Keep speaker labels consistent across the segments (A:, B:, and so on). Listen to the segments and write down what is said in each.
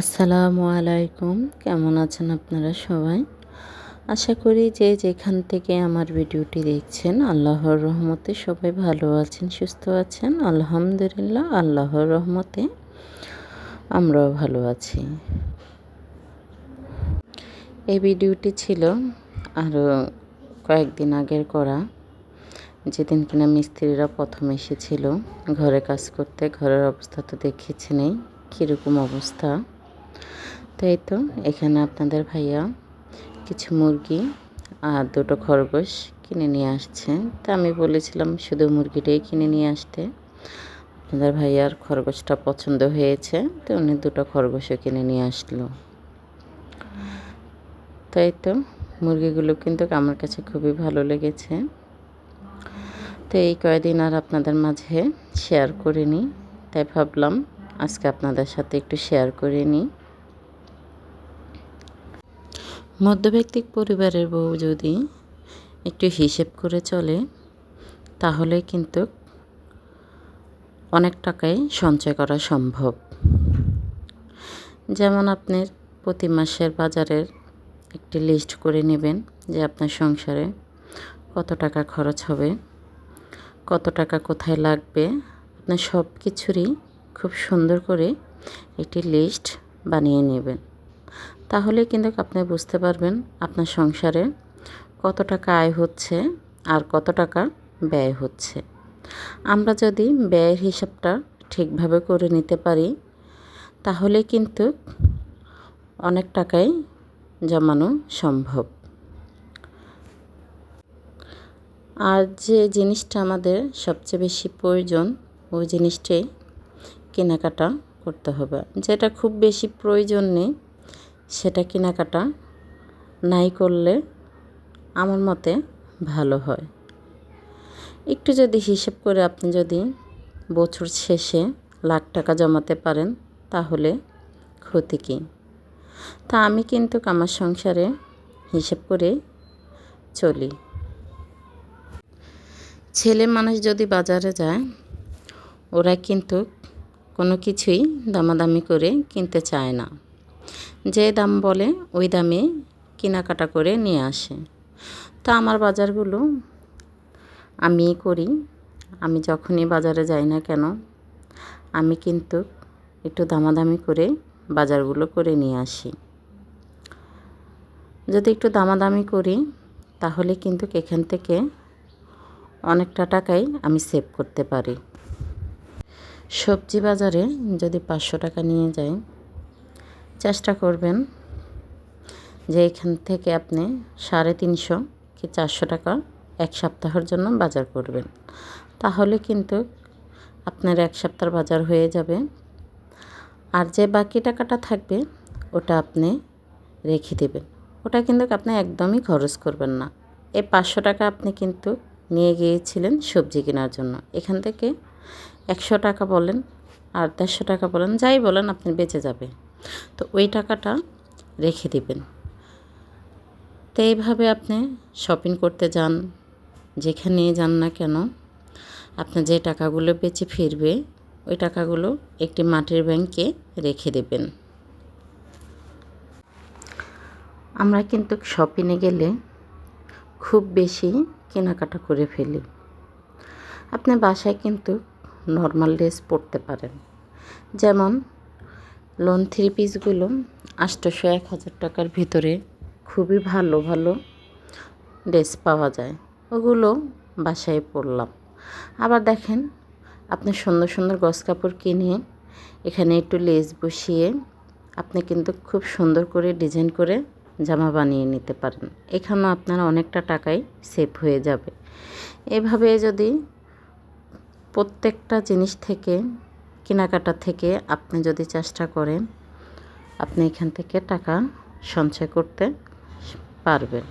A: আসসালামু আলাইকুম। কেমন আছেন আপনারা সবাই? আশা করি যে যেখান থেকে আমার ভিডিওটি দেখছেন, আল্লাহর রহমতে সবাই ভালো আছেন, সুস্থ আছেন। আলহামদুলিল্লাহ, আল্লাহর রহমতে আমরাও ভালো আছি। এই ভিডিওটি ছিল আরও কয়েকদিন আগের করা। যেদিন কিনা মিস্ত্রিরা প্রথম এসেছিল, ঘরে কাজ করতে, ঘরের অবস্থা তো দেখেছেনই, কীরকম অবস্থা। তাই তো এখানে আপনাদের ভাইয়া কিছু মুরগি আর দুটো খরগোশ কিনে নিয়ে আসছে। তা আমি বলেছিলাম শুধু মুরগিটাই কিনে নিয়ে আসতে। আপনাদের ভাইয়ার খরগোশটা পছন্দ হয়েছে, তো উনি দুটো খরগোশও কিনে নিয়ে আসলো। তাই তো মুরগিগুলো কিন্তু আমার কাছে খুবই ভালো লেগেছে। তো এই কয়দিন আর আপনাদের মাঝে শেয়ার করিনি, তাই ভাবলাম আজকে আপনাদের সাথে একটু শেয়ার করে নিই। মধ্যব্যক্তিক পরিবারের বউ যদি একটু হিসেব করে চলে, তাহলে কিন্তু অনেক টাকাই সঞ্চয় করা সম্ভব। যেমন আপনি প্রতি মাসের বাজারের একটি লিস্ট করে নেবেন যে আপনার সংসারে কত টাকা খরচ হবে, কত টাকা কোথায় লাগবে। আপনার সব কিছুরই খুব সুন্দর করে একটি লিস্ট বানিয়ে নেবেন। তাহলে কিন্তু আপনি বুঝতে পারবেন আপনার সংসারে কত টাকা আয় হচ্ছে আর কত টাকা ব্যয় হচ্ছে। আমরা যদি ব্যয়ের হিসাবটা ঠিকভাবে করে নিতে পারি, তাহলে কিন্তু অনেক টাকাই জমানো সম্ভব। আর যে জিনিসটা আমাদের সবচেয়ে বেশি প্রয়োজন, ওই জিনিসটাই কেনাকাটা করতে হবে। যেটা খুব বেশি প্রয়োজন নেই সেটা কেনাকাটা নাই করলে আমার মতে ভালো হয়। একটু যদি হিসেব করে আপনি যদি বছর শেষে লাখ টাকা জমাতে পারেন, তাহলে ক্ষতি কী? তা আমি কিন্তু আমার সংসারে হিসেব করে চলি। ছেলে মানুষ যদি বাজারে যায়, ওরা কিন্তু কোনো কিছুই দামাদামি করে কিনতে চায় না। যে দাম বলে, ওই দামে কেনাকাটা করে নিয়ে আসে। তা আমার বাজারগুলো আমিই করি। আমি যখনই বাজারে যাই না কেন, আমি কিন্তু একটু দামাদামি করে বাজারগুলো করে নিয়ে আসি। যদি একটু দামাদামি করি, তাহলে কিন্তু এখান থেকে অনেকটা টাকাই আমি সেভ করতে পারি। সবজি বাজারে যদি পাঁচশো টাকা নিয়ে যাই চেষ্টা করবেন যে এখান থেকে আপনি সাড়ে তিনশো কি চারশো টাকা এক সপ্তাহের জন্য বাজার করবেন। তাহলে কিন্তু আপনার এক সপ্তাহ বাজার হয়ে যাবে। আর যে বাকি টাকাটা থাকবে, ওটা আপনি রেখে দেবেন। ওটা কিন্তু আপনি একদমই খরচ করবেন না। এই পাঁচশো টাকা আপনি কিন্তু নিয়ে গিয়েছিলেন সবজি কেনার জন্য। এখান থেকে একশো টাকা বলেন আর দেড়শো টাকা বলেন, যাই বলেন, আপনি বেঁচে যাবে। তো ওই টাকাটা রেখে দিবেন। তো এইভাবে আপনি শপিং করতে যান, যেখানে যান না কেন আপনার যে টাকাগুলো বেঁচে ফিরবে, ওই টাকাগুলো একটি মাটির ব্যাংকে রেখে দেবেন। আমরা কিন্তু শপিংয়ে গেলে খুব বেশি কেনাকাটা করে ফেলি। আপনি বাসায় কিন্তু নর্মাল ড্রেস পরতে পারেন। যেমন লোন থ্রি পিসগুলো আষ্টশো এক হাজার টাকার ভিতরে খুবই ভালো ভালো ড্রেস পাওয়া যায়। ওগুলো বাসায় পরলাম। আবার দেখেন, আপনি সুন্দর সুন্দর গস কাপড় কিনে এখানে একটু লেস বসিয়ে আপনি কিন্তু খুব সুন্দর করে ডিজাইন করে জামা বানিয়ে নিতে পারেন। এখানেও আপনার অনেকটা টাকাই সেভ হয়ে যাবে। এভাবে যদি প্রত্যেকটা জিনিস থেকে কেনাকাটা থেকে আপনি যদি চেষ্টা করেন, আপনি এখান থেকে টাকা সঞ্চয় করতে পারবেন।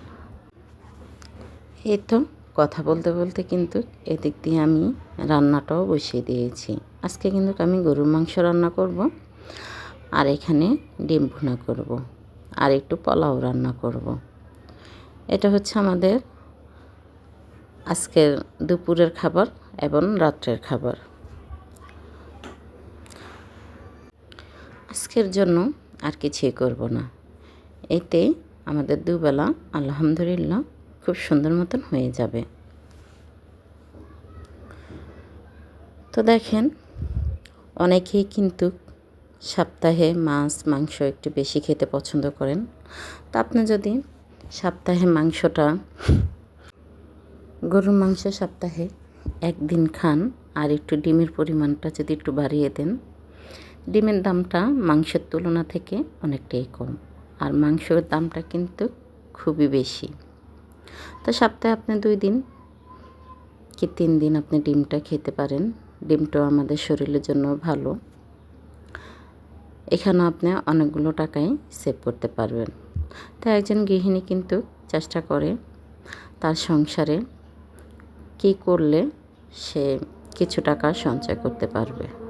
A: এই তো কথা বলতে বলতে কিন্তু এদিক দিয়ে আমি রান্নাটাও বসিয়ে দিয়েছি। আজকে কিন্তু আমি গরুর মাংস রান্না করব আর এখানে ডিম ভুনা করব আর একটু পোলাও রান্না করব। এটা হচ্ছে আমাদের আজকের দুপুরের খাবার এবং রাত্রের খাবার। আজকের জন্য আর কিছুই করব না। এতে আমাদের দুবেলা আলহামদুলিল্লাহ খুব সুন্দর মতন হয়ে যাবে। তো দেখেন, অনেকেই কিন্তু সপ্তাহে মাছ, মাংস একটু বেশি খেতে পছন্দ করেন। তা আপনি যদি সপ্তাহে মাংসটা, গরুর মাংস সপ্তাহে একদিন খান আর একটু ডিমের পরিমাণটা যদি একটু বাড়িয়ে দেন ডিমের দামটা মাংসের তুলনা থেকে অনেকটাই কম। আর মাংসের দামটা কিন্তু খুবই বেশি। তো সপ্তাহে আপনি দুই দিন কি তিন দিন আপনি ডিমটা খেতে পারেন। ডিমটাও আমাদের শরীরের জন্য ভালো। এখানেও আপনি অনেকগুলো টাকাই সেভ করতে পারবেন। তাই একজন গৃহিণী কিন্তু চেষ্টা করে তার সংসারে কী করলে সে কিছু টাকা সঞ্চয় করতে পারবে।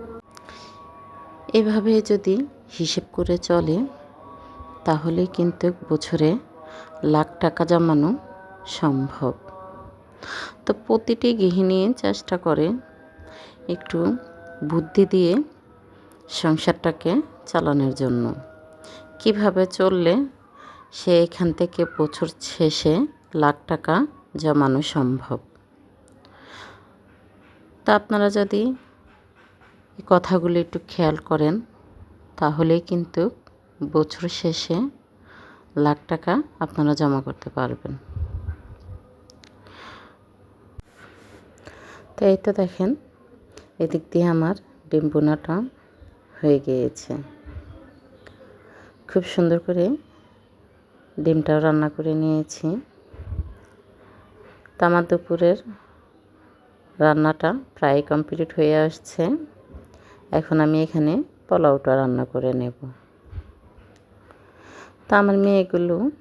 A: এভাবে যদি হিসেব করে চলে, তাহলে কিন্তু বছরে লাখ টাকা জমানো সম্ভব। তো প্রতিটি গৃহিণী চেষ্টা করে একটু বুদ্ধি দিয়ে সংসারটাকে চালানোর জন্য। কীভাবে চললে সে এখান থেকে বছর শেষে লাখ টাকা জমানো সম্ভব? তা আপনারা যদি এই কথাগুলো একটু খেয়াল করেন তাহলে কিন্তু বছর শেষে লাখ টাকা আপনারা জমা করতে পারবেন। তো এই তো দেখেন, এদিক দিয়ে আমার ডিম বোনাটা হয়ে গিয়েছে। খুব সুন্দর করে ডিমটাও রান্না করে নিয়েছি। তো আমার দুপুরের রান্নাটা প্রায় কমপ্লিট হয়ে আসছে। এখন আমি এখানে পোলাওটা রান্না করে নেব। তা আমার মেয়েগুলো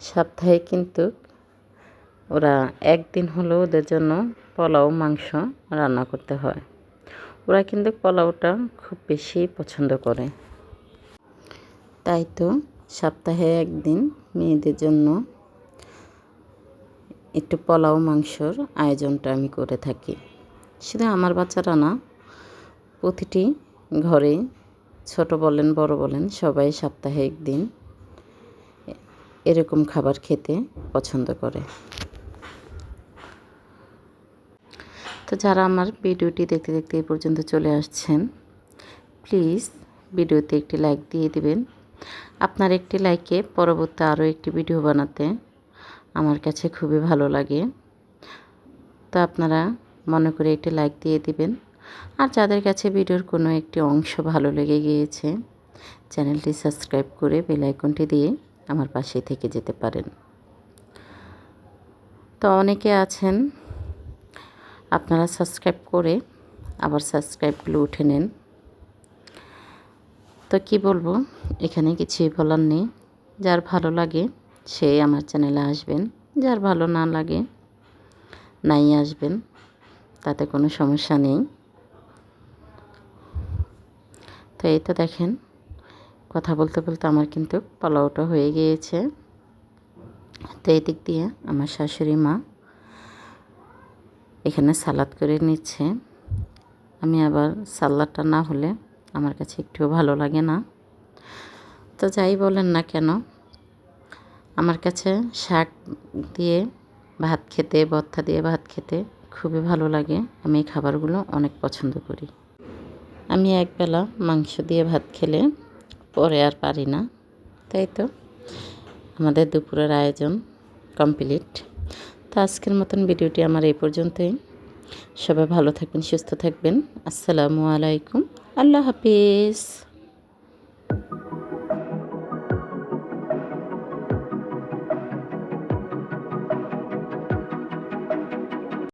A: সপ্তাহে কিন্তু ওরা একদিন হলেও ওদের জন্য পোলাও, মাংস রান্না করতে হয়। ওরা কিন্তু পোলাওটা খুব বেশি পছন্দ করে। তাই তো সপ্তাহে একদিন মেয়েদের জন্য একটু পোলাও, মাংসর আয়োজনটা আমি করে থাকি। শুধু আমার বাচ্চারা না প্রতিটি ঘরে ছোট বলেন, বড় বলেন, সবাই সপ্তাহে একদিন এরকম খাবার খেতে পছন্দ করে। তো যারা আমার ভিডিওটি দেখতে দেখতে এই পর্যন্ত চলে আসছেন, প্লিজ ভিডিওতে একটি লাইক দিয়ে দিবেন। আপনার একটি লাইকে পরবর্তী আরও একটি ভিডিও বানাতে আমার কাছে খুবই ভালো লাগে। তো আপনারা মনে করে একটি লাইক দিয়ে দিবেন। আর যাদের কাছে ভিডিওর কোনো একটি অংশ ভালো লেগে গিয়েছে, চ্যানেলটি সাবস্ক্রাইব করে বেলাইকনটি দিয়ে আমার পাশে থেকে যেতে পারেন। তো অনেকে আছেন, আপনারা সাবস্ক্রাইব করে আবার সাবস্ক্রাইবগুলো উঠে নেন। তো কি বলব, এখানে কিছুই বলার নেই। যার ভালো লাগে, সে আমার চ্যানেলে আসবেন। যার ভালো না লাগে, নাই আসবেন। তাতে কোনো সমস্যা নেই। তো এই তো দেখেন, কথা বলতে বলতে আমার কিন্তু পোলাওটা হয়ে গিয়েছে। তো এই দিক দিয়ে আমার শাশুড়ি মা এখানে সালাদ করে নিচ্ছে। আমি আবার সালাদটা না হলে আমার কাছে একটুও ভালো লাগে না। তো যাই বলেন না কেন, আমার কাছে শাক দিয়ে ভাত খেতে, ভর্তা দিয়ে ভাত খেতে খুবই ভালো লাগে। আমি এই খাবারগুলো অনেক পছন্দ করি। আমি একবেলা মাংস দিয়ে ভাত খেলে পরে আর পারি না। তাই তো? আমাদের দুপুরের আয়োজন কমপ্লিট। তো আজকের মতন ভিডিওটি আমার এই পর্যন্তই। সবাই ভালো থাকবেন, সুস্থ থাকবেন। আসসালামু আলাইকুম। আল্লাহ হাফিজ।